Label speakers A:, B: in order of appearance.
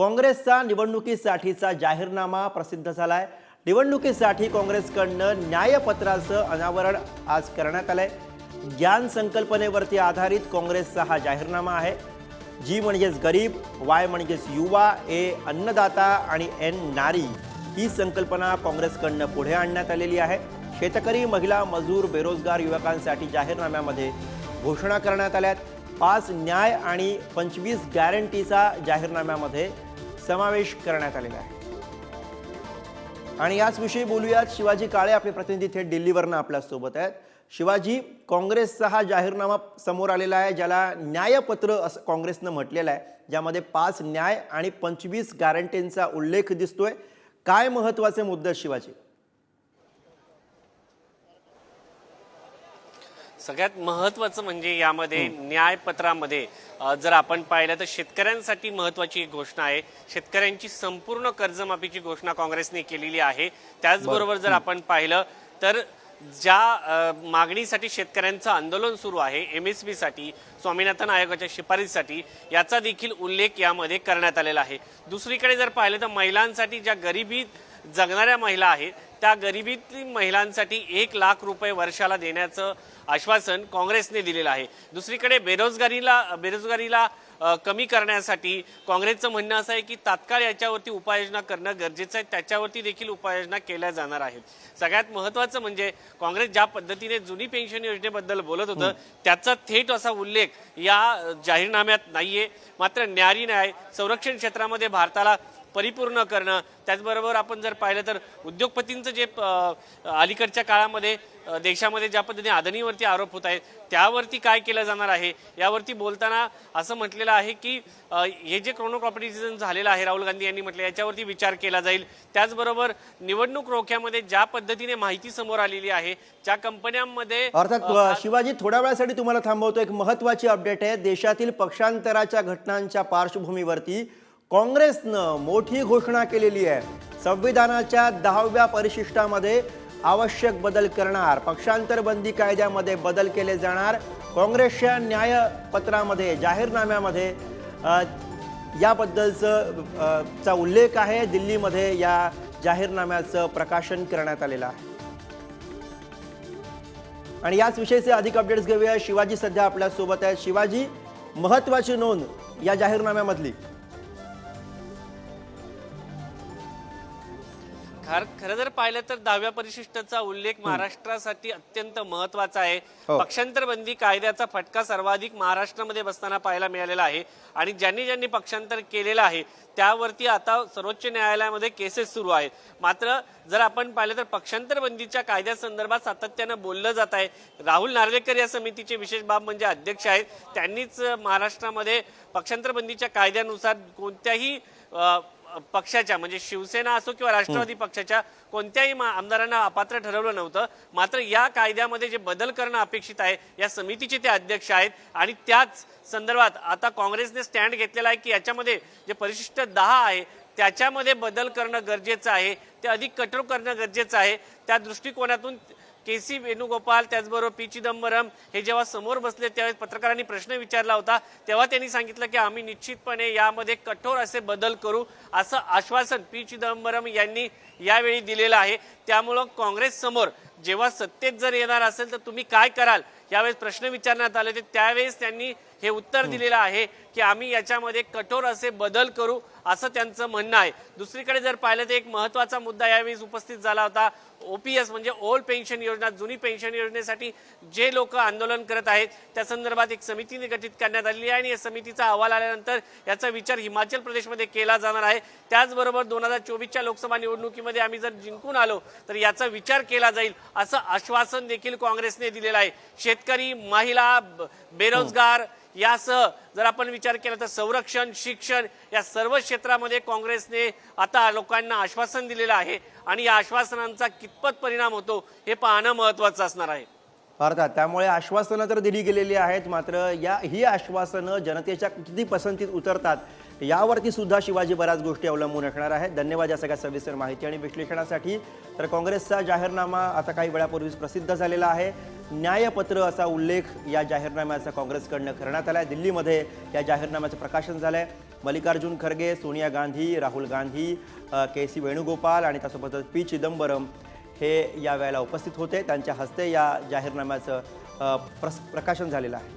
A: काँग्रेसचा निवडणुकीसाठीचा जाहीरनामा प्रसिद्ध झाला आहे निवडणुकीसाठी काँग्रेसकडनं न्यायपत्राचं अनावरण आज करण्यात आलं आहे ज्ञान संकल्पनेवरती आधारित काँग्रेसचा हा जाहीरनामा आहे. जी म्हणजेच गरीब वाय म्हणजेच युवा ए अन्नदाता आणि एन नारी ही संकल्पना काँग्रेसकडनं पुढे आणण्यात आलेली आहे. शेतकरी महिला मजूर बेरोजगार युवकांसाठी जाहीरनाम्यामध्ये घोषणा करण्यात आल्यात. पाच न्याय आणि पंचवीस गॅरंटीचा जाहीरनाम्यामध्ये समावेश करण्यात आलेला आहे. आणि याच विषयी बोलूयात शिवाजी काळे आपले प्रतिनिधी थेट दिल्लीवरनं आपल्यासोबत आहेत. शिवाजी काँग्रेसचा हा जाहीरनामा समोर आलेला आहे ज्याला न्यायपत्र असं काँग्रेसनं म्हटलेलं आहे ज्यामध्ये पाच न्याय आणि पंचवीस गॅरंटींचा उल्लेख दिसतोय. काय महत्त्वाचे मुद्दे शिवाजी?
B: सगळ्यात महत्वाचं म्हणजे यामध्ये न्यायपत्रामध्ये जर आपण पाहिलं तर शेतकऱ्यांसाठी महत्वाची एक घोषणा आहे. शेतकऱ्यांची संपूर्ण कर्जमाफीची घोषणा काँग्रेसने केलेली आहे. त्याचबरोबर जर आपण पाहिलं तर ज्या मागणीसाठी शेतकऱ्यांचं आंदोलन सुरू आहे एम एससाठी स्वामीनाथन आयोगाच्या शिफारसीसाठी याचा देखील उल्लेख यामध्ये करण्यात आलेला आहे. दुसरीकडे जर पाहिलं तर महिलांसाठी ज्या गरिबीत जगणाऱ्या महिला आहेत त्या गरिबीतील महिलांसाठी एक लाख रुपये वर्षाला देण्याचं आश्वासन काँग्रेसने दिलेलं आहे. दुसरीकडे बेरोजगारीला बेरोजगारीला कमी करण्यासाठी काँग्रेसचं म्हणणं असं आहे की तात्काळ याच्यावरती उपाययोजना करणं गरजेचं आहे. त्याच्यावरती देखील उपाययोजना केल्या जाणार आहेत. सगळ्यात महत्त्वाचं म्हणजे काँग्रेस ज्या पद्धतीने जुनी पेन्शन योजनेबद्दल बोलत होतं त्याचा थेट असा उल्लेख या जाहीरनाम्यात नाहीये. मात्र न्यारी न्याय संरक्षण क्षेत्रामध्ये भारताला परिपूर्ण करणं त्याचबरोबर आपण जर पाहिलं तर उद्योगपतींचं जे अलीकडच्या काळामध्ये देशामध्ये ज्या पद्धतीने आदणीवरती आरोप होत आहेत त्यावरती काय केलं जाणार आहे? यावरती बोलताना असं म्हटलेलं आहे की हे जे क्रोनो कॉम्पिटिशन झालेलं आहे राहुल गांधी यांनी म्हटलं याच्यावरती विचार केला जाईल. त्याचबरोबर निवडणूक रोख्यामध्ये ज्या पद्धतीने माहिती समोर आलेली आहे ज्या कंपन्यांमध्ये
A: अर्थात शिवाजी थोड्या वेळासाठी तुम्हाला थांबवतो. एक महत्वाची अपडेट आहे. देशातील पक्षांतराच्या घटनांच्या पार्श्वभूमीवरती काँग्रेसनं मोठी घोषणा केलेली आहे. संविधानाच्या दहाव्या परिशिष्टामध्ये आवश्यक बदल करणार पक्षांतर बंदी कायद्यामध्ये बदल केले जाणार काँग्रेसच्या न्यायपत्रामध्ये जाहीरनाम्यामध्ये याबद्दलचं चा उल्लेख आहे. दिल्लीमध्ये या जाहीरनाम्याचं प्रकाशन करण्यात आलेलं आहे. आणि याच विषयीचे अधिक अपडेट्स घेऊया. शिवाजी सध्या आपल्यासोबत आहे आहेत. शिवाजी महत्वाची नोंद या जाहीरनाम्यामधली.
B: खर खरं जर पाहिलं तर दहाव्या परिशिष्टाचा उल्लेख महाराष्ट्रासाठी अत्यंत महत्त्वाचा आहे.
A: हो.
B: पक्षांतर बंदी कायद्याचा फटका सर्वाधिक महाराष्ट्रामध्ये बसताना पाहायला मिळालेला आहे आणि ज्यांनी ज्यांनी पक्षांतर केलेलं आहे त्यावरती आता सर्वोच्च न्यायालयामध्ये केसेस सुरू आहेत. मात्र जर आपण पाहिलं तर पक्षांतर बंदीच्या कायद्यासंदर्भात सातत्यानं बोललं जात आहे. राहुल नार्वेकर या समितीचे विशेष बाब म्हणजे अध्यक्ष आहेत. त्यांनीच महाराष्ट्रामध्ये पक्षांतर बंदीच्या कायद्यानुसार कोणत्याही पक्षाच्या म्हणजे शिवसेना असो किंवा राष्ट्रवादी पक्षाच्या कोणत्याही मा- आमदारांना अपात्र ठरवलं नव्हतं. मात्र या कायद्यामध्ये जे बदल करणं अपेक्षित आहे या समितीचे ते अध्यक्ष आहेत आणि त्याच संदर्भात आता काँग्रेसने स्टँड घेतलेला आहे की याच्यामध्ये जे परिशिष्ट दहा आहे त्याच्यामध्ये बदल करणं गरजेचं आहे ते अधिक कठोर करणं गरजेचं आहे. त्या दृष्टिकोनातून के सी वेणुगोपाल त्याचबरोबर पी चिदंबरम हे जेव्हा समोर बसले त्यावेळेस पत्रकारांनी प्रश्न विचारला होता. तेव्हा त्यांनी सांगितलं की आम्ही निश्चितपणे यामध्ये कठोर असे बदल करू असं आश्वासन पी चिदंबरम यांनी यावेळी दिलेलं आहे. त्यामुळं काँग्रेस समोर जेव्हा सत्तेत जर येणार असेल तर तुम्ही काय कराल? यावेळेस प्रश्न विचारण्यात आले होते. त्यावेळेस त्यांनी हे उत्तर दिलेलं आहे की आम्ही याच्यामध्ये कठोर असे बदल करू असं त्यांचं म्हणणं आहे. दुसरीकडे जर पाहिलं तर एक महत्त्वाचा मुद्दा यावेळी उपस्थित झाला होता. ओपीएस म्हणजे ओल्ड पेन्शन योजना जुनी पेन्शन योजनेसाठी जे लोक आंदोलन करत आहेत त्या संदर्भात एक समिती गठीत करण्यात आलेली आहे आणि या समितीचा अहवाल आल्यानंतर याचा विचार हिमाचल प्रदेशमध्ये केला जाणार आहे. त्याचबरोबर दोन हजार चोवीसच्या लोकसभा निवडणुकीमध्ये आम्ही जर जिंकून आलो तर याचा विचार केला जाईल असं आश्वासन देखील काँग्रेसने दिलेलं आहे. शेतकरी महिला ब- बेरोजगार यासह जर आपण विचार केला तर संरक्षण शिक्षण या सर्व क्षेत्रामध्ये काँग्रेसने आता लोकांना आश्वासन दिलेलं आहे आणि या आश्वासनांचा कितपत परिणाम होतो हे पाहणं महत्वाचं असणार आहे.
A: अर्थात त्यामुळे आश्वासनं तर दिली गेलेली आहेत मात्र या ही आश्वासनं जनतेच्या किती पसंतीत उतरतात यावरती सुद्धा शिवाजी बऱ्याच गोष्टी अवलंबून असणार आहेत. धन्यवाद या सगळ्या सविस्तर माहिती आणि विश्लेषणासाठी. तर काँग्रेसचा जाहीरनामा आता काही वेळापूर्वीच प्रसिद्ध झालेला आहे. न्यायपत्र असा उल्लेख या जाहीरनाम्याचा काँग्रेसकडनं करण्यात आला आहे दिल्लीमध्ये या जाहीरनाम्याचं प्रकाशन झालं आहे मल्लिकार्जुन खरगे सोनिया गांधी राहुल गांधी के सी वेणुगोपाल आणि त्यासोबतच पी चिदंबरम हे या वेळेला उपस्थित होते. त्यांच्या हस्ते या जाहीरनाम्याचं प्रस प्रकाशन झालेलं आहे.